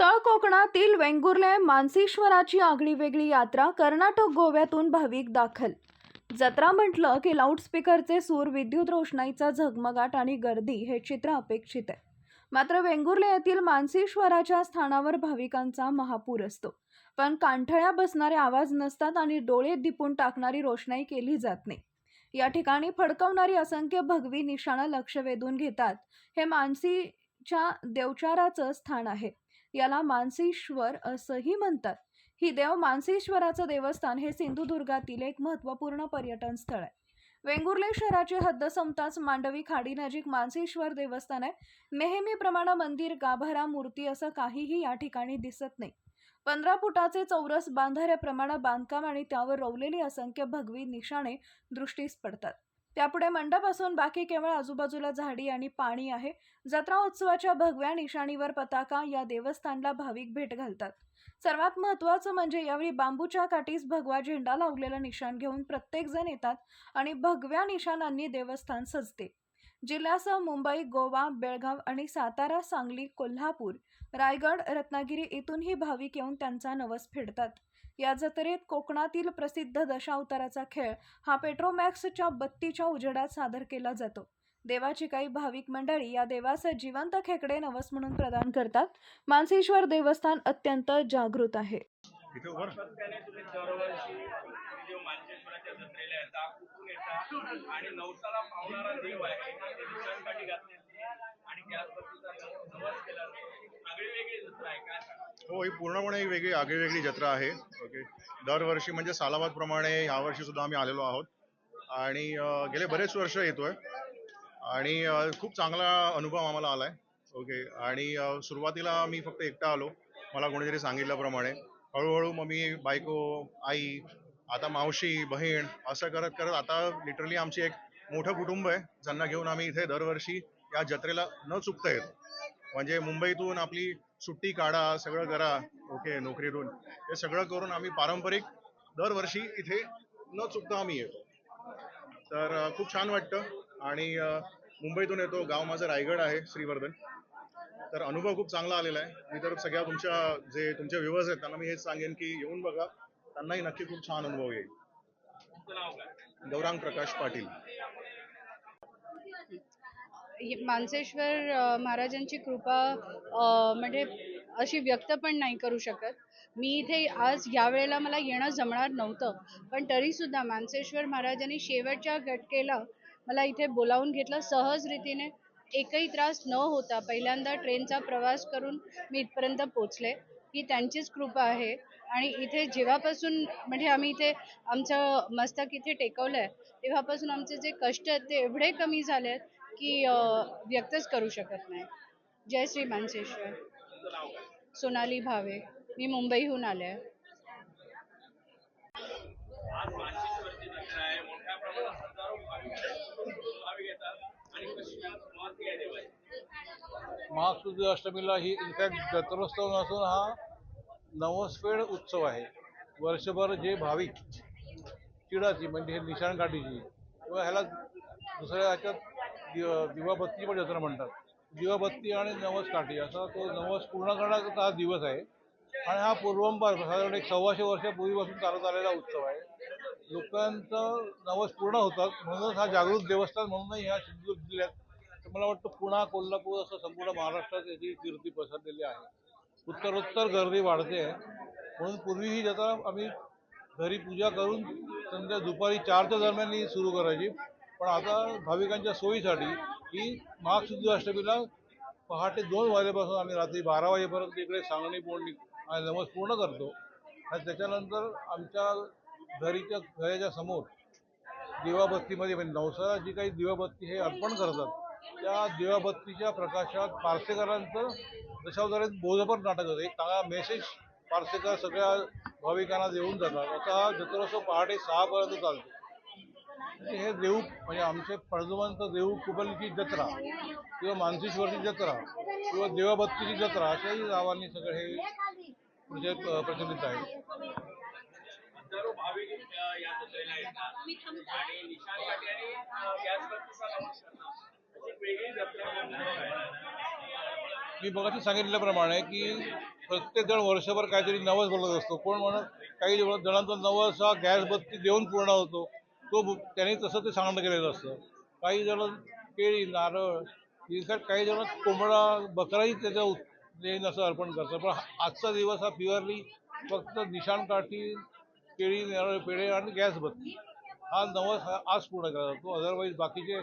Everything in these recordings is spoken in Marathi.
तळ कोकणातील वेंगुर्ले मानसेश्वराची आगळी वेगळी यात्रा कर्नाटक गोव्यातून भाविक दाखल. जत्रा म्हटलं की लाऊडस्पीकरचे सूर विद्युत रोषणाईचा झगमगाट आणि गर्दी हे चित्र अपेक्षित आहे. मात्र वेंगुर्ले येथील मानसेश्वराच्या स्थानावर भाविकांचा महापूर असतो. पण कांठळ्या बसणारे आवाज नसतात आणि डोळे दिपून टाकणारी रोषणाई केली जात नाही. या ठिकाणी फडकवणारी असंख्य भगवी निशाणं लक्ष वेधून घेतात. हे मानसीच्या देवचाराचं स्थान आहे. याला मानसीश्वर असंही म्हणतात. ही देव मानसेश्वराचं देवस्थान हे सिंधुदुर्गातील एक महत्त्वपूर्ण पर्यटन स्थळ आहे. वेंगुर्ले शहराची हद्द संपताच मांडवी खाडी नजीक देवस्थान आहे. नेहमीप्रमाणे मंदिर गाभारा मूर्ती असं काहीही या ठिकाणी दिसत नाही. पंधरा फुटाचे चौरस बांधाऱ्याप्रमाणे बांधकाम आणि त्यावर रोवलेली असंख्य भगवी निशाणे दृष्टीस पडतात. त्यापुढे मंडप असून बाकी केवळ आजूबाजूला झाडी आणि पाणी आहे. जत्रा उत्सवाच्या भगव्या निशाणीवर पताका या देवस्थानला भाविक भेट घालतात. सर्वात महत्त्वाचं म्हणजे यावेळी बांबूच्या काठीस भगवा झेंडा लावलेला निशाण घेऊन प्रत्येकजण येतात आणि भगव्या निशाणांनी देवस्थान सजते. जिल्ह्यासह मुंबई गोवा बेळगाव आणि सातारा सांगली कोल्हापूर रायगड रत्नागिरी इथूनही भाविक येऊन त्यांचा नवस फेडतात. या जत्रेत कोकणातील प्रसिद्ध दशावताराचा खेळ हा पेट्रोमॅक्सच्या बत्तीच्या उजेडात सादर केला जातो. देवाची काही भाविक मंडळी या देवास जिवंत खेकडे नवस म्हणून प्रदान करतात. मानसेश्वर देवस्थान अत्यंत जागृत आहे. मानकेश्वराच्या जत्रेला येता कुठून येता आणि नवसाला पावणारा देव आहे ते घातलेली आणि त्याचबद्दल केला आगळी वेगळी जत्रा आहे काय हो ही पूर्णपणे एक वेगळी आगळीवेगळी जत्रा आहे. ओके. दरवर्षी म्हणजे सालाबादप्रमाणे यावर्षी सुद्धा आम्ही आलेलो आहोत. आणि गेले बरेच वर्ष येतोय. आणि खूप चांगला अनुभव आम्हाला आलाय. ओके. आणि सुरुवातीला मी फक्त एकटा आलो. मला कोणीतरी सांगितल्याप्रमाणे. हळूहळू मग मी बायको आई आता मावशी बहीण असं करत करत आता लिटरली आमची एक मोठं कुटुंब आहे ज्यांना घेऊन आम्ही इथे दरवर्षी या जत्रेला न चुकता येतो. म्हणजे मुंबईतून आपली सुट्टी काढा सगळं करा ओके नोकरीतून हे सगळं करून आम्ही पारंपरिक दरवर्षी इथे न चुकता आम्ही येतो. तर खूप छान वाटतं. आणि मुंबईतून येतो गाव माझं रायगड आहे श्रीवर्धन. तर अनुभव खूप चांगला आलेला आहे. मी तर सगळ्या तुमच्या जे तुमचे व्ह्युअर्स आहेत त्यांना मी हेच सांगेन की येऊन बघा. त्यांनाही नक्की खूप छान अनुभव येईल. गौरांग प्रकाश पाटील. मानसेश्वर महाराजांची कृपा म्हणजे अशी व्यक्त पण नाही करू शकत. मी इथे आज या वेळेला मला येणं जमणार नव्हतं पण तरी सुद्धा मानसेश्वर महाराजांनी शेवटच्या घटकेला मला इथे बोलावून घेतलं. सहज रीतीने एकही त्रास न होता पहिल्यांदा ट्रेनचा प्रवास करून मी इथपर्यंत पोचले. ही त्यांचीच कृपा आहे. आणि इथे जेव्हापासून म्हणजे आम्ही इथे आमचं मस्तक इथे टेकवलंय तेव्हापासून आमचे जे कष्ट आहेत ते एवढे कमी झाले आहेत की व्यक्तच करू शकत नाही. जय श्री मानसेश्वर. सोनाली भावे. मी मुंबईहून आले. आहे महासुद्ध अष्टमीला ही इनफॅक्ट जत्रोत्सव नसून हा नवसफेड उत्सव आहे. वर्षभर जे भाविक चिडाची म्हणजे हे निशाणकाठीची किंवा ह्याला दुसऱ्या ह्याच्यात दिव दिवाबत्ती पण जत्रा म्हणतात. दिवाबत्ती आणि नवस काठी असा तो नवस पूर्ण करण्याचा हा दिवस आहे. आणि हा पूर्वंपार साधारण एक सव्वाशे वर्षापूर्वीपासून चालत आलेला उत्सव आहे. लोकांचं नवस पूर्ण होतात म्हणूनच हा जागृत देवस्थान म्हणूनही ह्या सिंधुदुर्ग जिल्ह्यात तर मला वाटतं पुणा कोल्हापूर असं संपूर्ण महाराष्ट्रात याची कीर्ती पसरलेली आहे. उत्तरोत्तर गर्दी वाढते आहे. म्हणून पूर्वी ही जत्रा आम्ही घरी पूजा करून संध्या दुपारी चारच्या दरम्यान ही सुरू करायची. पण आता भाविकांच्या सोयीसाठी ही महासुद्ध अष्टमीला पहाटे दोन वाजेपासून आम्ही रात्री बारा वाजेपर्यंत इकडे सांगणी पोळणी आणि नमस पूर्ण करतो. आणि त्याच्यानंतर आमच्या घरीच्या घराच्या समोर दिवाबत्तीमध्ये म्हणजे नवसाला जी काही दिवाबत्ती हे अर्पण करतात त्या दिवाबत्तीच्या प्रकाशात पार्सेकरांचं दशावतारात बोधपर नाटक होतं. एक चांगला मेसेज पार्सेकर सगळ्या भाविकांना देऊन जातात. असा हा जत्रोत्सव पहाटे सहापर्यंत चालतो. हे देऊ म्हणजे आमचे पळजवंत देऊ कुबलची जत्रा किंवा मानसीश्वरची जत्रा किंवा देवाबत्तीची जत्रा अशाही नावांनी सगळं हे प्रचलित प्रचलित आहे. भाविक मी मगाशी सांगितल्याप्रमाणे की प्रत्येक जण वर्षभर काहीतरी नवस बोलत असतो. कोण म्हणत? काही जणांचा नवस हा गॅस बत्ती देऊन पूर्ण होतो. तो त्यांनी तसं ते सांगणं केलेलं असतं. काही जण केळी नारळ इतर काही जण कोंबडा बकराही त्याच्या देईन असं अर्पण करतात. पण आजचा दिवस हा प्युअरली फक्त निशाणकाठी केळी नारळ पेढे आणि गॅस बत्ती. हा नवस हा आज पूर्ण केला जातो. अदरवाईज बाकीचे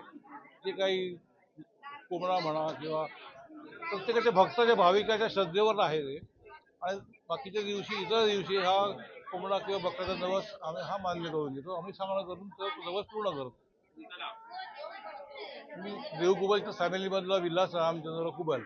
जे काही कोंबडा म्हणा किंवा प्रत्येकाच्या भक्ताच्या भाविकाच्या श्रद्धेवर आहे ते. आणि बाकीच्या दिवशी इतर दिवशी हा कोंबडा किंवा बकऱ्याचा नवस आम्ही हा मान्य करून घेतो आम्ही सांगणं करून तो नवस पूर्ण करतो. मी देवकुबलच्या फॅमिलीमधला विलास रामचंद्र कुबल.